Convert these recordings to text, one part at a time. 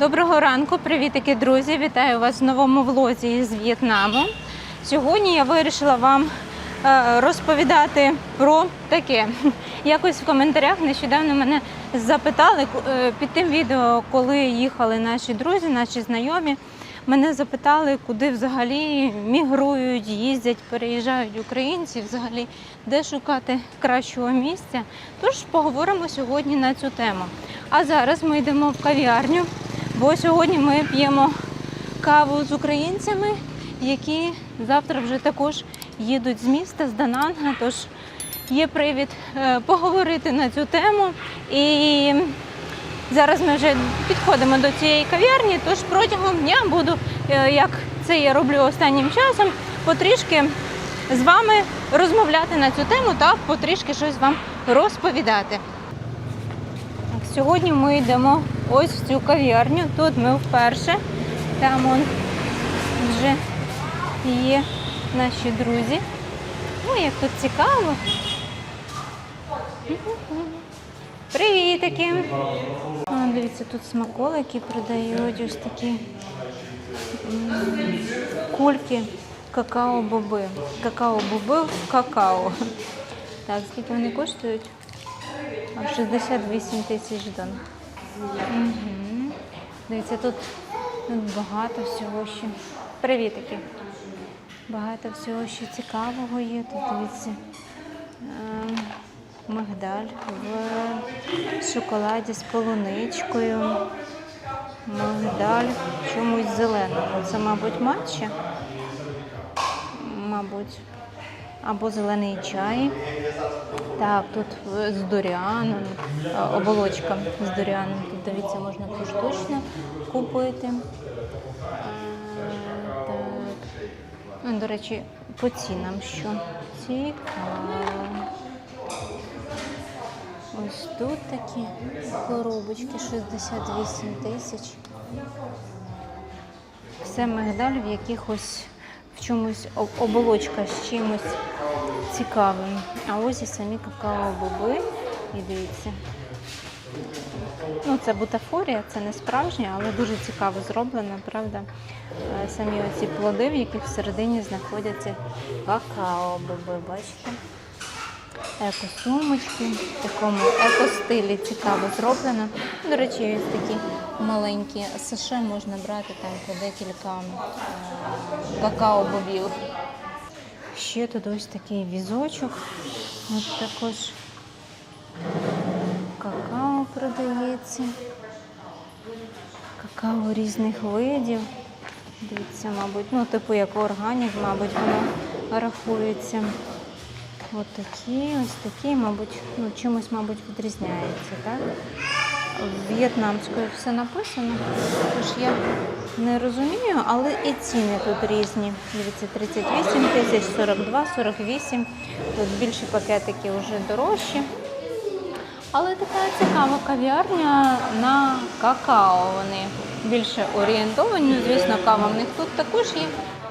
Доброго ранку, привітики, друзі! Вітаю вас в новому влозі з В'єтнаму. Сьогодні я вирішила вам е, розповідати про таке. Якось в коментарях нещодавно мене запитали е, під тим відео, коли їхали наші друзі, наші знайомі. Мене запитали, куди взагалі мігрують, їздять, переїжджають українці, взагалі, де шукати кращого місця. Тож поговоримо сьогодні на цю тему. А зараз ми йдемо в кав'ярню, бо сьогодні ми п'ємо каву з українцями, які завтра вже також їдуть з міста, з Дананга. Тож є привід е, поговорити на цю тему. І Зараз ми вже підходимо до цієї кав'ярні, тож протягом дня буду, е, як це я роблю останнім часом, потрішки з вами розмовляти на цю тему та потрішки щось вам розповідати. Сьогодні ми йдемо ось в цю кав'ярню. Тут ми вперше. Там он вже є наші друзі. Ой, як тут цікаво. Привітики! А, дивіться, тут смаколики продають ось такі кульки какао-боби. Какао-боби в какао. Так, скільки вони коштують? А, 68 тисяч дон. Угу. Дивіться, тут, багато всього ще. Привітики! Багато всього ще цікавого є. Тут дивіться. Ем, Мигдаль в шоколаді з полуничкою. Мигдаль чомусь зеленому. Це, мабуть, матча. Мабуть. Або зелений чай. Так, тут з дуріаном, е, оболочка з дуріаном. Тут, дивіться, можна поштучно купити. Е, Так. Ну, До речі, по цінам що? Цікаво. Ось тут такі коробочки 68 тисяч. Все мигдаль в якихось в чомусь оболочка з чимось цікавим. А ось і самі какао-боби. І дивіться. Ну, це бутафорія, це не справжня, але дуже цікаво зроблена, правда? Самі оці плоди, в яких всередині знаходяться какао-боби, бачите? Екосумочки в такому екостилі цікаво зроблено. До речі, такі маленькі США можна брати там по декілька е, какао-бобів. Ще тут ось такий візочок. Ось також какао продається. Какао різних видів. Дивіться, мабуть, ну, типу як органік, мабуть, воно рахується. Ось такі, ось такі, мабуть, ну, чимось, мабуть, відрізняється, так? В'єтнамською все написано, тож я не розумію, але і ціни тут різні. Дивіться, 38 тисяч, 42, 48. Тут більші пакетики вже дорожчі. Але така цікава кав'ярня на какао. Вони більше орієнтовані. Звісно, кава в них тут також є.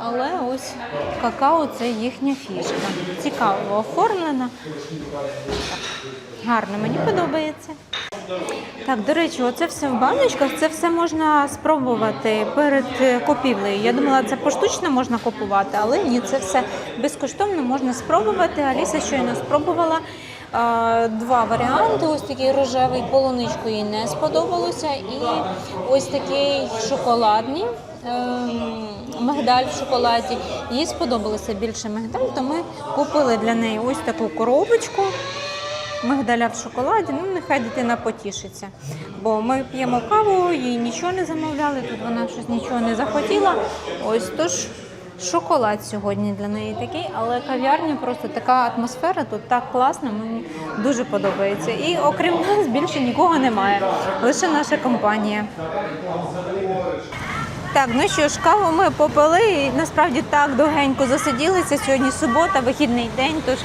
Але ось какао це їхня фішка. Цікаво оформлена. Гарно, мені подобається. Так, до речі, оце все в баночках, це все можна спробувати перед купівлею. Я думала, це поштучно можна купувати, але ні, це все безкоштовно можна спробувати. Аліса щойно спробувала два варіанти. Ось такий рожевий полуничку їй не сподобалося. І ось такий шоколадний. Ем, Мигдаль в шоколаді. Їй сподобалося більше мигдаль, то ми купили для неї ось таку коробочку мигдаля в шоколаді. Ну, нехай дитина потішиться. Бо ми п'ємо каву, їй нічого не замовляли, тут вона щось нічого не захотіла. Ось тож шоколад сьогодні для неї такий, але кав'ярня просто така атмосфера, тут так класно, мені дуже подобається. І окрім нас більше нікого немає, лише наша компанія. Так, ну що ж, каву ми попили і насправді так довгенько засиділися. Сьогодні субота, вихідний день, тож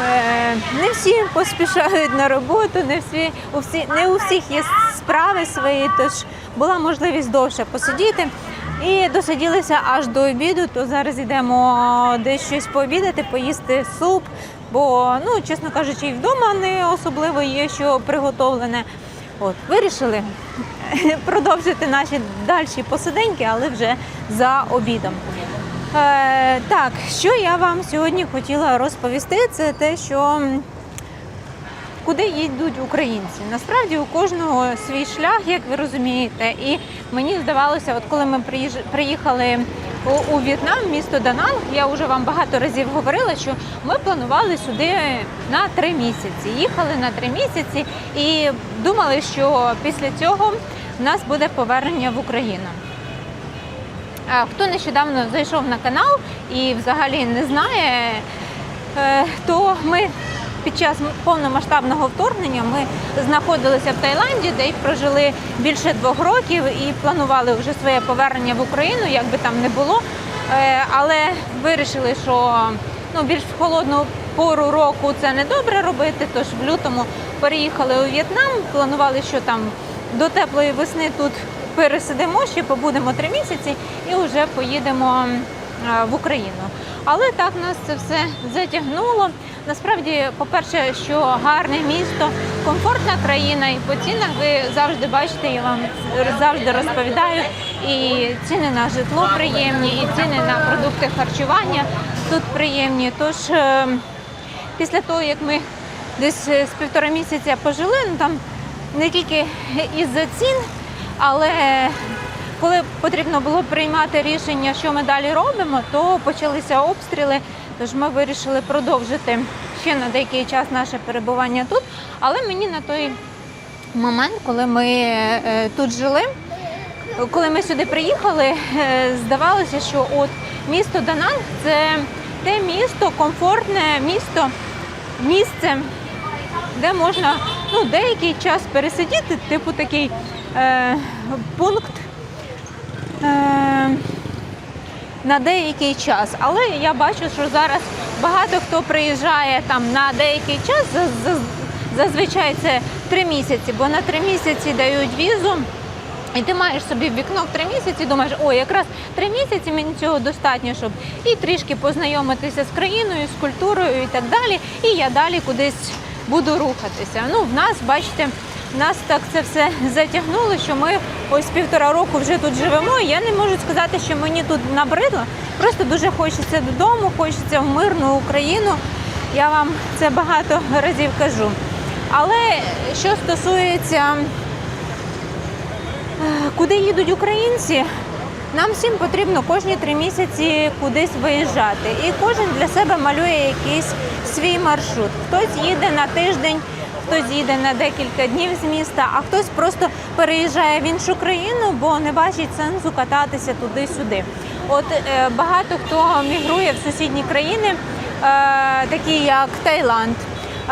е, не всі поспішають на роботу, не всі, у всі, не у всіх є справи свої, тож була можливість довше посидіти. І досиділися аж до обіду, то зараз йдемо десь щось пообідати, поїсти суп, бо, ну, чесно кажучи, і вдома не особливо є що приготовлене. От, вирішили продовжити наші дальші посиденьки, але вже за обідом. Е, так, що я вам сьогодні хотіла розповісти, це те, що куди їдуть українці. Насправді у кожного свій шлях, як ви розумієте. І мені здавалося, от коли ми приїхали у, В'єтнам, місто Дананг, я вже вам багато разів говорила, що ми планували сюди на три місяці. Їхали на три місяці і думали, що після цього в нас буде повернення в Україну. Хто нещодавно зайшов на канал і взагалі не знає, е, то ми під час повномасштабного вторгнення ми знаходилися в Таїланді, де й прожили більше двох років і планували вже своє повернення в Україну, як би там не було. Е, Але вирішили, що ну, більш в холодну пору року це не добре робити. Тож в лютому переїхали у В'єтнам, планували, що там до теплої весни тут пересидимо, ще побудемо три місяці і вже поїдемо в Україну. Але так нас це все затягнуло. Насправді, по-перше, що гарне місто, комфортна країна, і по цінах ви завжди бачите, я вам завжди розповідаю. І ціни на житло приємні, і ціни на продукти харчування тут приємні. Тож е, після того, як ми десь е, з півтора місяця пожили, ну там не тільки із-за цін, але коли потрібно було приймати рішення, що ми далі робимо, то почалися обстріли. Тож ми вирішили продовжити ще на деякий час наше перебування тут. Але мені на той момент, коли ми е, тут жили, коли ми сюди приїхали, е, здавалося, що от місто Дананг це те місто, комфортне місто, місце, де можна ну, деякий час пересидіти, типу такий е, пункт. Е, на деякий час. Але я бачу, що зараз багато хто приїжджає там на деякий час, за- за- зазвичай це три місяці, бо на три місяці дають візу. І ти маєш собі вікно в три місяці, думаєш, о, якраз три місяці мені цього достатньо, щоб і трішки познайомитися з країною, з культурою і так далі. І я далі кудись буду рухатися. Ну, в нас, бачите, нас так це все затягнуло, що ми ось півтора року вже тут живемо. І я не можу сказати, що мені тут набридло. Просто дуже хочеться додому, хочеться в мирну Україну. Я вам це багато разів кажу. Але що стосується Куди їдуть українці? Нам всім потрібно кожні три місяці кудись виїжджати. І кожен для себе малює якийсь свій маршрут. Хтось їде на тиждень, хтось їде на декілька днів з міста, а хтось просто переїжджає в іншу країну, бо не бачить сенсу кататися туди-сюди. От е, багато хто мігрує в сусідні країни, е, такі як Таїланд.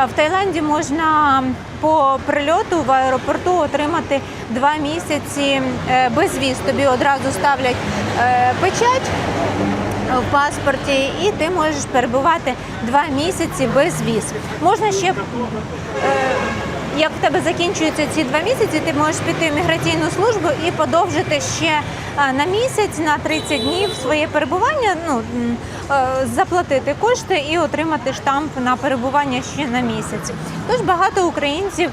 В Таїланді можна по прильоту в аеропорту отримати два місяці е, без віз. Тобі одразу ставлять печать в паспорті, і ти можеш перебувати два місяці без віз. Можна ще, е, як в тебе закінчуються ці два місяці, ти можеш піти в міграційну службу і подовжити ще е, на місяць, на 30 днів своє перебування. Ну, е, заплатити кошти і отримати штамп на перебування ще на місяць. Тож багато українців.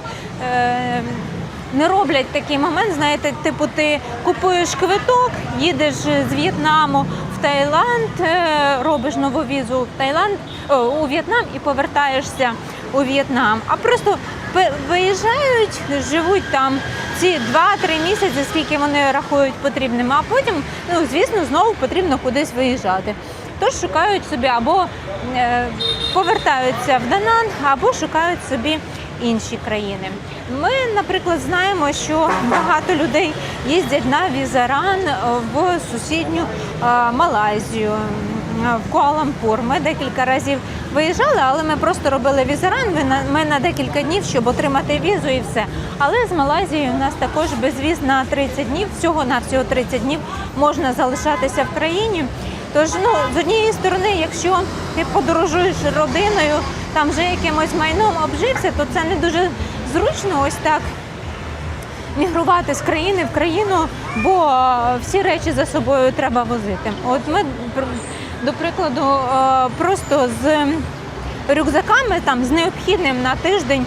Не роблять такий момент, знаєте, типу, ти купуєш квиток, їдеш з В'єтнаму Таїланд, е, робиш нову візу в Таїланд у В'єтнам і повертаєшся у В'єтнам. А просто виїжджають, живуть там ці 2-3 місяці, скільки вони рахують потрібним, а потім, ну звісно, знову потрібно кудись виїжджати. Тож шукають собі або е, повертаються в Данан, або шукають собі інші країни. Ми, наприклад, знаємо, що багато людей їздять на візаран в сусідню е, Малайзію, в Куалампур. Ми декілька разів виїжджали, але ми просто робили на, ми на декілька днів, щоб отримати візу і все. Але з Малайзією у нас також безвіз на 30 днів. Всього на всього 30 днів можна залишатися в країні. Тож, ну, з однієї сторони, якщо ти подорожуєш родиною, там вже якимось майном обжився, то це не дуже зручно ось так мігрувати з країни в країну, бо е, всі речі за собою треба возити. От ми, до прикладу, е, просто з рюкзаками, там, з необхідним на тиждень,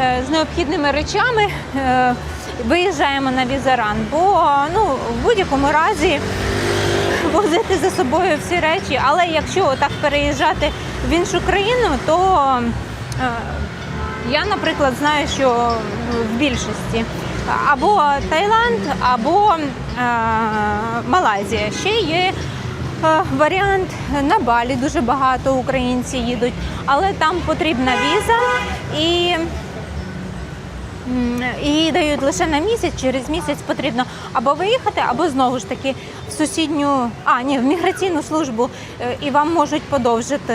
е, з необхідними речами. виїжджаємо на візаран. Бо ну, в будь-якому разі возити за собою всі речі, але якщо так переїжджати в іншу країну, то е, я, наприклад, знаю, що в більшості або Таїланд, або е, Малайзія. Ще є е, варіант на Балі. Дуже багато українців їдуть, але там потрібна віза і. Її дають лише на місяць, через місяць потрібно або виїхати, або знову ж таки в сусідню, а ні, в міграційну службу е, і вам можуть подовжити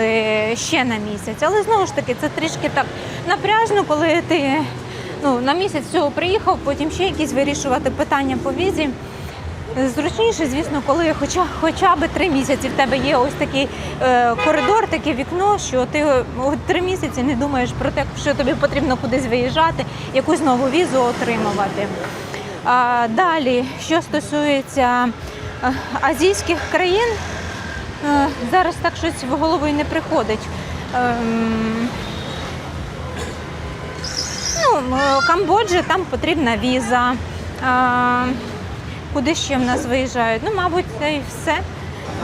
ще на місяць. Але знову ж таки, це трішки так напряжно, коли ти ну, на місяць всього приїхав, потім ще якісь вирішувати питання по візі. Зручніше, звісно, коли хоча, хоча б три місяці в тебе є ось такий е, коридор, таке вікно, що ти е, три місяці не думаєш про те, що тобі потрібно кудись виїжджати, якусь нову візу отримувати. А, далі, що стосується е, азійських країн, е, зараз так щось в голову і не приходить. Ем, Ну, Камбоджа, там потрібна віза. А, куди ще в нас виїжджають? Ну, мабуть, це і все.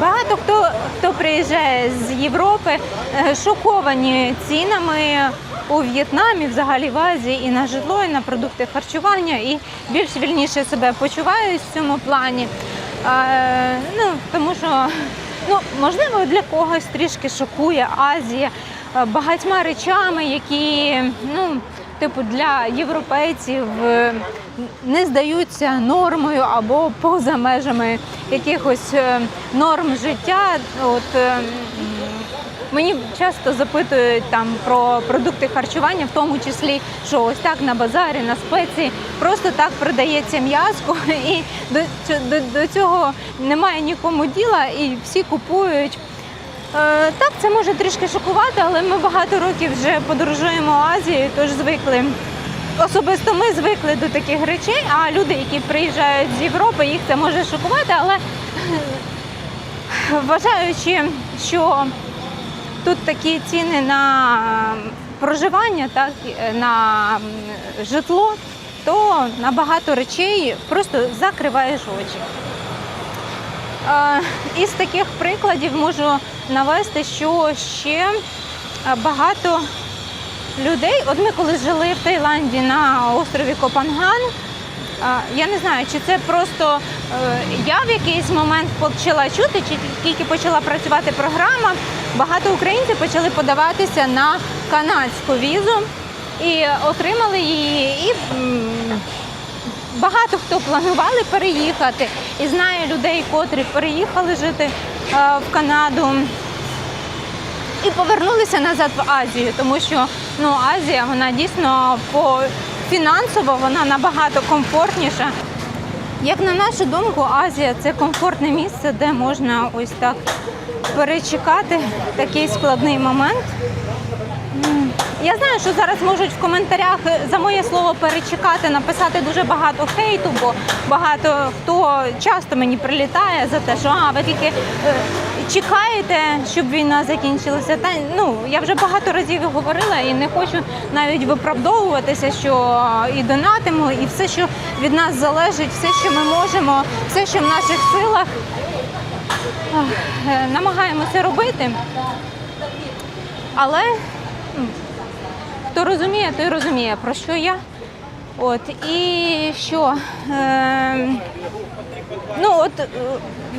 Багато хто, хто приїжджає з Європи, е, шоковані цінами у В'єтнамі, взагалі в Азії, і на житло, і на продукти харчування, і більш вільніше себе почувають в цьому плані. А, ну, тому що, ну, можливо, для когось трішки шокує Азія е, багатьма речами, які ну, типу для європейців е, не здаються нормою або поза межами якихось е, норм життя. От е, мені часто запитують там про продукти харчування, в тому числі, що ось так на базарі, на спеції просто так продається м'язко, і до, до, до цього немає нікому діла, і всі купують. Е, Так, це може трішки шокувати, але ми багато років вже подорожуємо Азією, тож звикли. Особисто ми звикли до таких речей, а люди, які приїжджають з Європи, їх це може шокувати, але вважаючи, що тут такі ціни на проживання, так, е, на житло, то на багато речей просто закриваєш очі. Е, Із таких прикладів можу навести, що ще е, багато людей. От ми коли жили в Таїланді на острові Копанган. е, Я не знаю, чи це просто я в якийсь момент почала чути, чи тільки почала працювати програма. Багато українців почали подаватися на канадську візу і отримали її. І багато хто планували переїхати, і знаю людей, котрі переїхали жити е, в Канаду і повернулися назад в Азію, тому що ну, Азія вона дійсно по фінансово вона набагато комфортніша. Як на нашу думку, Азія це комфортне місце, де можна ось так перечекати такий складний момент. Я знаю, що зараз можуть в коментарях за моє слово перечекати, написати дуже багато хейту, бо багато хто часто мені прилітає за те, що а, ви тільки е, чекаєте, щоб війна закінчилася. Та ну я вже багато разів говорила і не хочу навіть виправдовуватися, що і донатимо, і все, що від нас залежить, все, що ми можемо, все, що в наших силах, е, намагаємося робити. Але хто розуміє, той розуміє, про що я. От, і що? Е, ну, от е,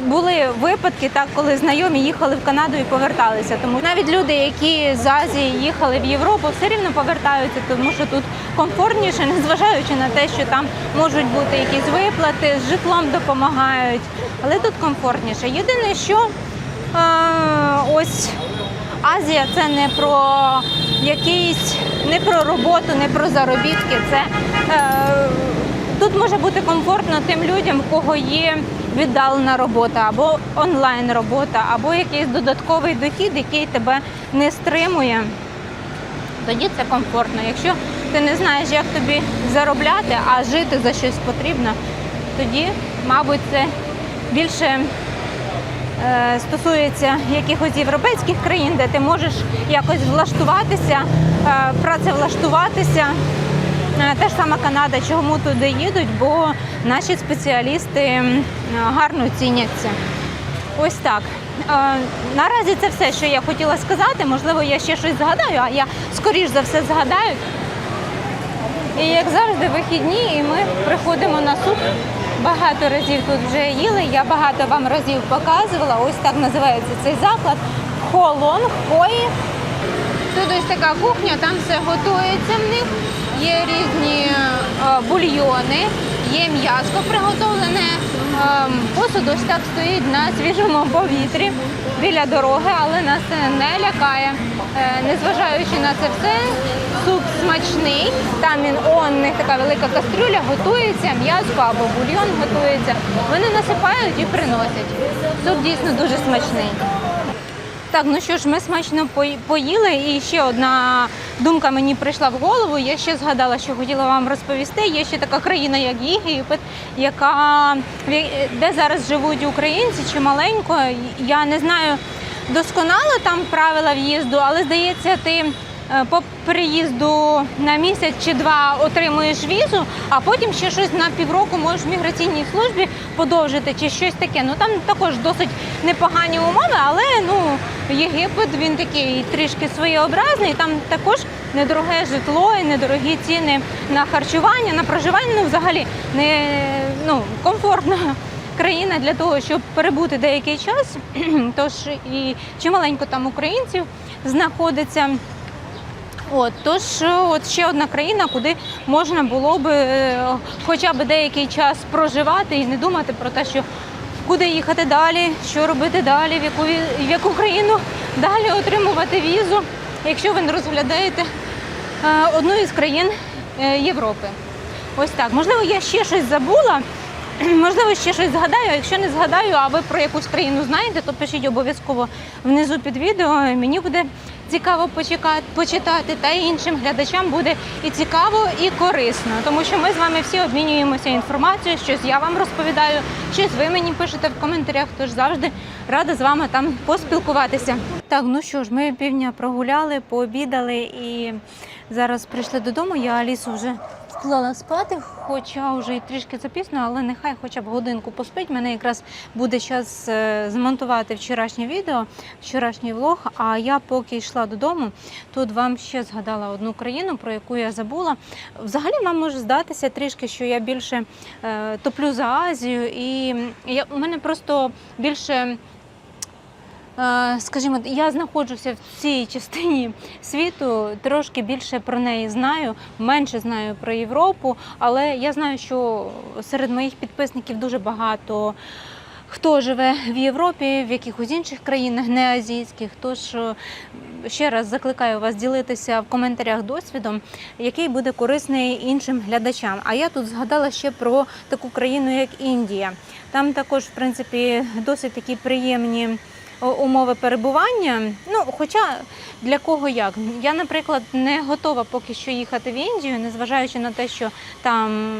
були випадки, так, коли знайомі їхали в Канаду і поверталися. Тому навіть люди, які з Азії їхали в Європу, все рівно повертаються, тому що тут комфортніше, незважаючи на те, що там можуть бути якісь виплати, з житлом допомагають. Але тут комфортніше. Єдине, що е, ось Азія це не про якийсь, не про роботу, не про заробітки. Це е, тут може бути комфортно тим людям, в кого є віддалена робота, або онлайн робота, або якийсь додатковий дохід, який тебе не стримує. Тоді це комфортно. Якщо ти не знаєш, як тобі заробляти, а жити за щось потрібно, тоді, мабуть, це більше стосується якихось європейських країн, де ти можеш якось влаштуватися, е, працевлаштуватися е, та ж сама Канада, чому туди їдуть, бо наші спеціалісти гарно ціняться. Ось так. Е, Наразі це все, що я хотіла сказати. Можливо, я ще щось згадаю, а я скоріш за все згадаю. І як завжди, вихідні, і ми приходимо на суп. Багато разів тут вже їли. Я багато вам разів показувала. Ось так називається цей заклад. Холонг, хої. Тут ось така кухня, там все готується в них. Є різні е, бульйони, є м'ясо приготовлене. Ем, Посуд ось так стоїть на свіжому повітрі біля дороги, але нас не лякає. Е, Незважаючи на це все, суп смачний. Там він он, них така велика кастрюля, готується, м'ясо або бульйон готується. Вони насипають і приносять. Суп дійсно дуже смачний. Так, ну що ж, ми смачно пої- поїли, і ще одна думка мені прийшла в голову. Я ще згадала, що хотіла вам розповісти. Є ще така країна, як Єгипет, яка де зараз живуть українці чи маленько. Я не знаю досконало там правила в'їзду, але здається, ти. е, По приїзду на місяць чи два отримуєш візу, а потім ще щось на півроку можеш в міграційній службі подовжити чи щось таке. Ну там також досить непогані умови, але ну Єгипет він такий трішки своєобразний. Там також недороге житло і недорогі ціни на харчування, на проживання. Ну взагалі не ну комфортна країна для того, щоб перебути деякий час. Тож і чималенько там українців знаходиться. От тож, е, от ще одна країна, куди можна було би е, хоча б деякий час проживати і не думати про те, що куди їхати далі, що робити далі, в яку в яку країну далі отримувати візу, якщо ви не розглядаєте е, одну із країн Європи. Ось так. Можливо, я ще щось забула. Можливо, ще щось згадаю. Якщо не згадаю, а ви про якусь країну знаєте, то пишіть обов'язково внизу під відео. Мені буде цікаво почитати, та й іншим глядачам буде і цікаво, і корисно, тому що ми з вами всі обмінюємося інформацією. Щось я вам розповідаю, щось ви мені пишете в коментарях. Тож завжди рада з вами там поспілкуватися. Так, ну що ж, ми півдня прогуляли, пообідали і зараз прийшли додому. Я Алісу вже вклала спати, хоча вже і трішки запізно, але нехай хоча б годинку поспить. Мене якраз буде час е, змонтувати вчорашнє відео, вчорашній влог. А я поки йшла додому, тут вам ще згадала одну країну, про яку я забула. Взагалі вам може здатися трішки, що я більше е, топлю за Азію, і я, у мене просто більше. Е, Скажімо, я знаходжуся в цій частині світу, трошки більше про неї знаю, менше знаю про Європу, але я знаю, що серед моїх підписників дуже багато хто живе в Європі, в якихось інших країнах, не азійських. Тож е, ще раз закликаю вас ділитися в коментарях досвідом, який буде корисний іншим глядачам. А я тут згадала ще про таку країну, як Індія. Там також, в принципі, досить такі приємні умови перебування. Ну, хоча для кого як. Я, наприклад, не готова поки що їхати в Індію, незважаючи на те, що там.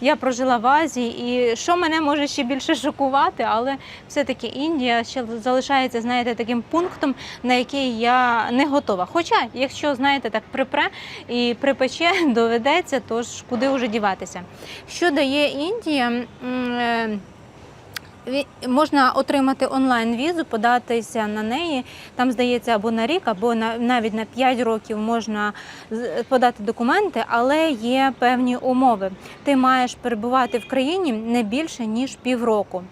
Я прожила в Азії, і що мене може ще більше шокувати, але все-таки Індія ще залишається, знаєте, таким пунктом, на який я не готова. Хоча, якщо знаєте, так припре і припече, доведеться, тож куди вже діватися. Що дає Індія? Можна отримати онлайн-візу, податися на неї. Там здається або на рік, або на навіть на 5 років можна подати документи, але є певні умови. Ти маєш перебувати в країні не більше ніж півроку.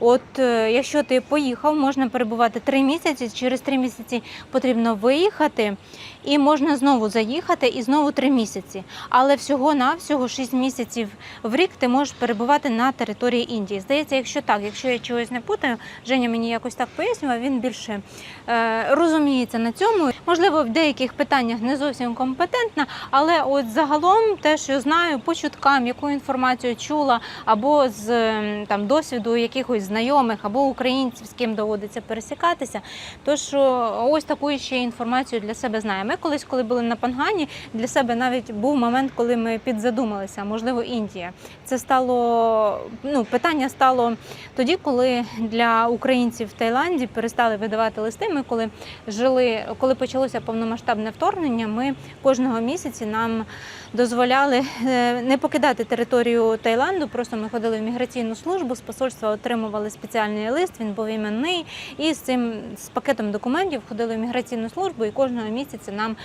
От е, якщо ти поїхав, можна перебувати 3 місяці. Через 3 місяці потрібно виїхати, і можна знову заїхати і знову 3 місяці. Але всього навсього 6 місяців в рік ти можеш перебувати на території Індії. Здається, якщо так, якщо я чогось не путаю, Женя мені якось так пояснював, він більше е, розуміється на цьому. Можливо, в деяких питаннях не зовсім компетентна, але от загалом те, що знаю по чуткам, яку інформацію чула, або з ем, там досвіду якихось знайомих, або українців, з ким доводиться пересікатися. Тож о, ось таку ще інформацію для себе знаю. Ми колись, коли були на Пангані, для себе навіть був момент, коли ми підзадумалися, можливо, Індія. Це стало ну питання стало тоді. коли для українців в Таїланді перестали видавати листи, ми коли жили, коли почалося повномасштабне вторгнення, ми кожного місяця нам дозволяли е, не покидати територію Таїланду. Просто ми ходили в міграційну службу, з посольства отримували спеціальний лист. Він був іменний, і з цим з пакетом документів ходили в міграційну службу, і кожного місяця нам.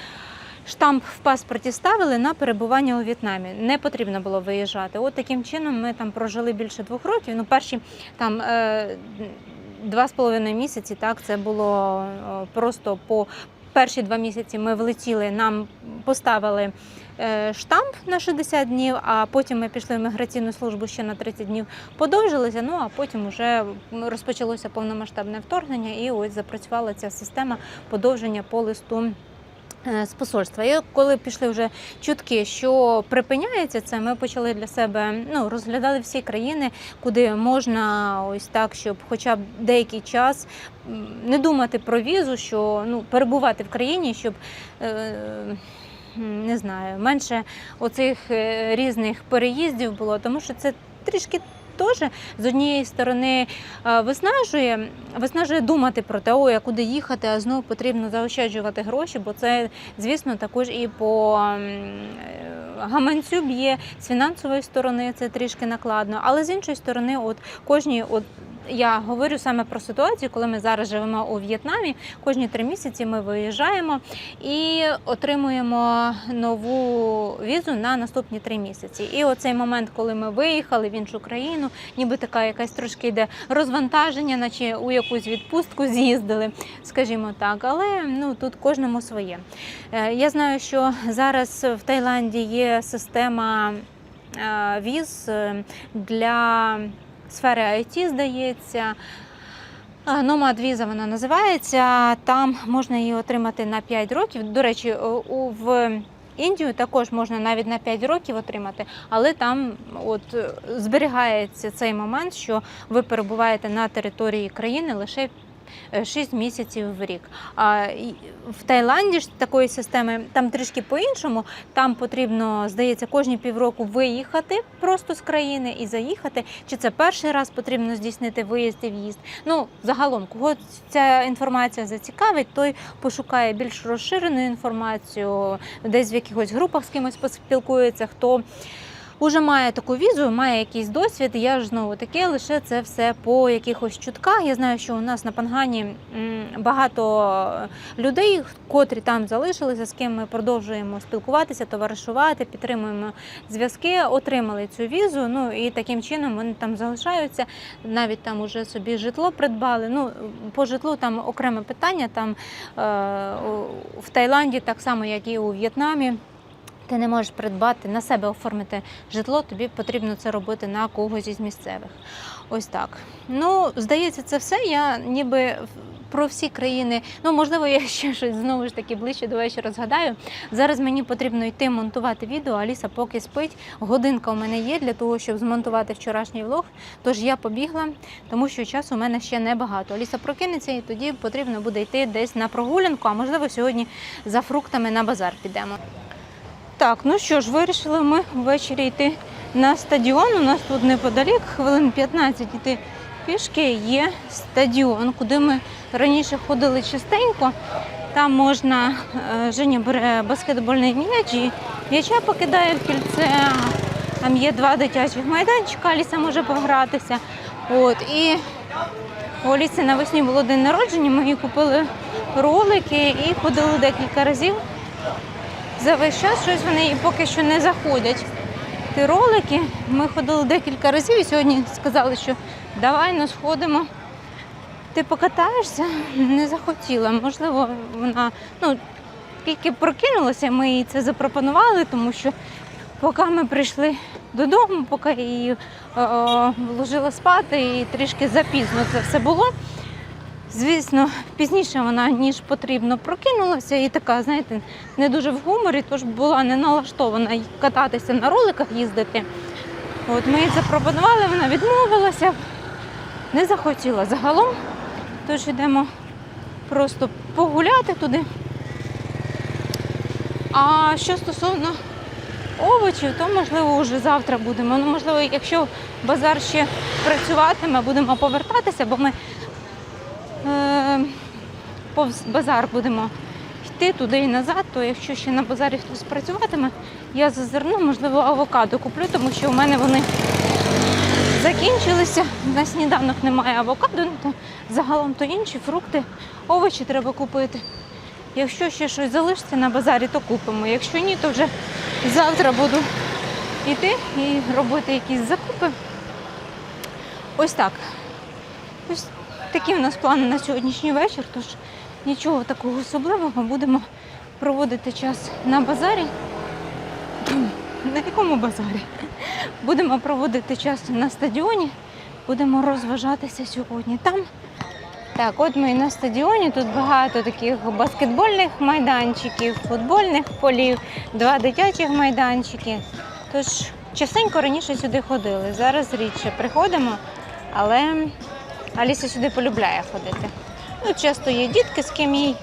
Штамп в паспорті ставили на перебування у В'єтнамі. Не потрібно було виїжджати. От таким чином ми там прожили більше двох років. Ну, перші там е, два з половиною місяці. Так, це було просто по перші два місяці. Ми влетіли, нам поставили е, штамп на 60 днів, а потім ми пішли в міграційну службу ще на 30 днів. Подовжилися. Ну а потім вже розпочалося повномасштабне вторгнення, і ось запрацювала ця система подовження по листу. Е, З посольства. І коли пішли вже чутки, що припиняється це, ми почали для себе ну розглядали всі країни, куди можна ось так, щоб хоча б деякий час не думати про візу, що ну перебувати в країні, щоб е, не знаю, менше оцих е, різних переїздів було, тому що це трішки. Теж з однієї сторони е, виснажує, виснажує думати про те, ой, куди їхати, а знову потрібно заощаджувати гроші, бо це, звісно, також і по е, гаманцю б'є з фінансової сторони, це трішки накладно. Але з іншої сторони, от кожній от я говорю саме про ситуацію, коли ми зараз живемо у В'єтнамі. Кожні три місяці ми виїжджаємо і отримуємо нову візу на наступні три місяці. І оцей момент, коли ми виїхали в іншу країну, ніби така якась трошки йде розвантаження, наче у якусь відпустку з'їздили, скажімо так. Але ну тут кожному своє. Е, Я знаю, що зараз в Таїланді є система е, віз е, для сфери IT, здається. Нома Nomad вона називається. Там можна її отримати на 5 років. До речі, у- в Індію також можна навіть на 5 років отримати, але там от зберігається цей момент, що ви перебуваєте на території країни лише 6 місяців в рік. А в Таїланді ж такої системи там трішки по-іншому. Там потрібно, здається, кожні півроку виїхати просто з країни і заїхати. Чи це перший раз потрібно здійснити виїзд і в'їзд? Ну, загалом, кого ця інформація зацікавить, той пошукає більш розширену інформацію, десь в якихось групах з кимось поспілкується, хто. Уже має таку візу, має якийсь досвід. Я ж знову таке, лише це все по якихось чутках. Я знаю, що у нас на Пангані багато людей, котрі там залишилися, з ким ми продовжуємо спілкуватися, товаришувати, підтримуємо зв'язки, отримали цю візу. Ну і таким чином вони там залишаються. Навіть там уже собі житло придбали. Ну по житлу там окреме питання. Там е, в Таїланді, так само як і у В'єтнамі. Ти не можеш придбати на себе оформити житло, тобі потрібно це робити на когось із місцевих. Ось так. Ну, здається, це все. Я ніби про всі країни. Ну, можливо, я ще щось знову ж таки ближче до вечора згадаю. Зараз мені потрібно йти монтувати відео. Аліса поки спить. Годинка у мене є для того, щоб змонтувати вчорашній влог. Тож я побігла, тому що часу у мене ще небагато. Аліса прокинеться, і тоді потрібно буде йти десь на прогулянку, а можливо, сьогодні за фруктами на базар підемо. Так, ну що ж, вирішили ми ввечері йти на стадіон. У нас тут неподалік, хвилин 15 йти пішки. Є стадіон, куди ми раніше ходили частенько. Там можна, е, Женя бере баскетбольний м'яч і м'яча покидає в кільце. Там є два дитячих майданчика, Аліса може погратися. От, і у Аліси навесні було день народження, ми їй купили ролики і ходили декілька разів за весь час щось вони поки що не заходять. Ті ролики. Ми ходили декілька разів і сьогодні сказали, що давай ну сходимо. Ти покатаєшся? Не захотіла. Можливо, вона ну, тільки прокинулася, ми їй це запропонували, тому що поки ми прийшли додому, поки її е, вложила спати, і трішки запізно це все було. Звісно, пізніше вона, ніж потрібно, прокинулася і така, знаєте, не дуже в гуморі, тож була не налаштована кататися на роликах, їздити. От ми їй запропонували, вона відмовилася, не захотіла загалом. Тож йдемо просто погуляти туди. А що стосовно овочів, то можливо вже завтра будемо. Ну, можливо, якщо базар ще працюватиме, будемо повертатися, бо ми повз базар будемо йти туди і назад, то якщо ще на базарі хтось працюватиме, я зазирну, можливо, авокадо куплю, тому що у мене вони закінчилися. На сніданок немає авокадо, ну, то загалом то інші фрукти, овочі треба купити. Якщо ще щось залишиться на базарі, то купимо. Якщо ні, то вже завтра буду йти і робити якісь закупи. Ось так. Ось такі в нас плани на сьогоднішній вечір, тож нічого такого особливого. Будемо проводити час на базарі. На якому базарі? Будемо проводити час на стадіоні, будемо розважатися сьогодні там. Так, от ми і на стадіоні. Тут багато таких баскетбольних майданчиків, футбольних полів, два дитячих майданчики. Тож частенько раніше сюди ходили. Зараз рідше приходимо, але Аліса сюди полюбляє ходити. Ну, часто є дітки, з ким їй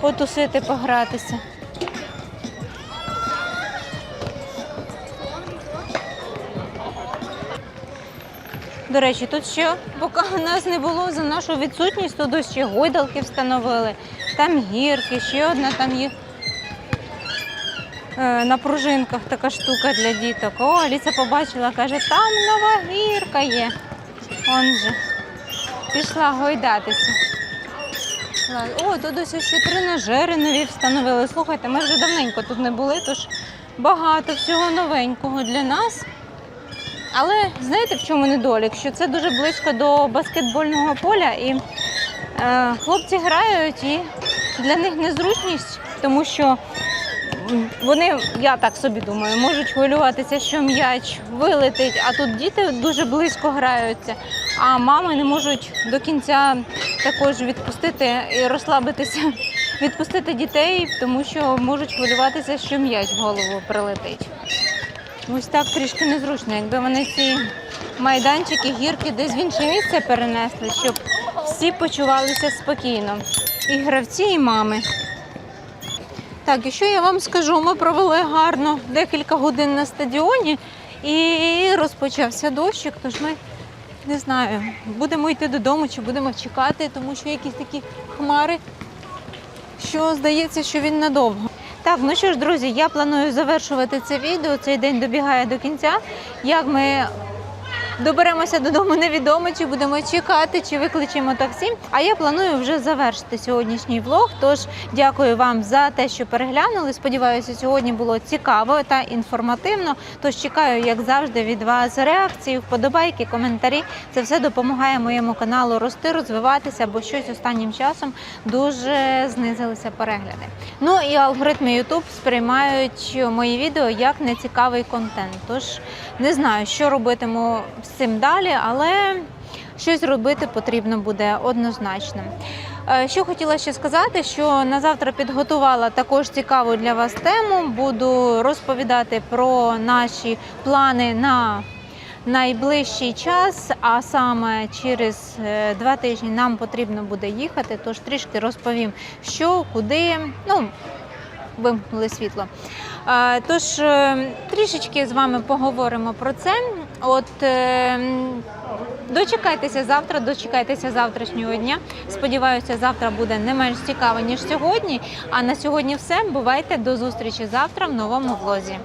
потусити, погратися. До речі, тут ще, поки нас не було за нашу відсутність, тут ще гойдалки встановили, там гірки, ще одна там є е, на пружинках така штука для діток. О, Аліса побачила, каже, там нова гірка є. Он же. Пішла гойдатися. Ла- О, тут ось ще тренажери нові встановили. Слухайте, ми вже давненько тут не були, тож багато всього новенького для нас. Але знаєте, в чому недолік? Що це дуже близько до баскетбольного поля, і е, хлопці грають, і для них незручність, тому що вони, я так собі думаю, можуть хвилюватися, що м'яч вилетить, а тут діти дуже близько граються, а мами не можуть до кінця також відпустити і розслабитися, відпустити дітей, тому що можуть хвилюватися, що м'яч в голову прилетить. Ось так трішки незручно, якби вони ці майданчики, гірки десь в інше місце перенесли, щоб всі почувалися спокійно. І гравці, і мами. Так, і що я вам скажу? Ми провели гарно декілька годин на стадіоні і розпочався дощик, тож ми не знаю, будемо йти додому чи будемо чекати, тому що якісь такі хмари, що здається, що він надовго. Так, ну що ж, друзі, я планую завершувати це відео. Цей день добігає до кінця. Як ми доберемося додому, невідомо, чи будемо чекати, чи викличемо таксі. А я планую вже завершити сьогоднішній влог. Тож дякую вам за те, що переглянули. Сподіваюся, сьогодні було цікаво та інформативно. Тож чекаю, як завжди, від вас реакції, вподобайки, коментарі. Це все допомагає моєму каналу рости, розвиватися, бо щось останнім часом дуже знизилися перегляди. Ну і алгоритми YouTube сприймають мої відео як нецікавий контент. Тож не знаю, що робитиму цим далі, але щось робити потрібно буде однозначно. Е, Що хотіла ще сказати, що на завтра підготувала також цікаву для вас тему. Буду розповідати про наші плани на найближчий час, а саме через е, два тижні нам потрібно буде їхати. Тож трішки розповім, що, куди. Ну, вимкнули світло. Тож е, трішечки з вами поговоримо про це. От е, дочекайтеся завтра, дочекайтеся завтрашнього дня. Сподіваюся, завтра буде не менш цікаво, ніж сьогодні. А на сьогодні все. Бувайте до зустрічі завтра в новому влозі.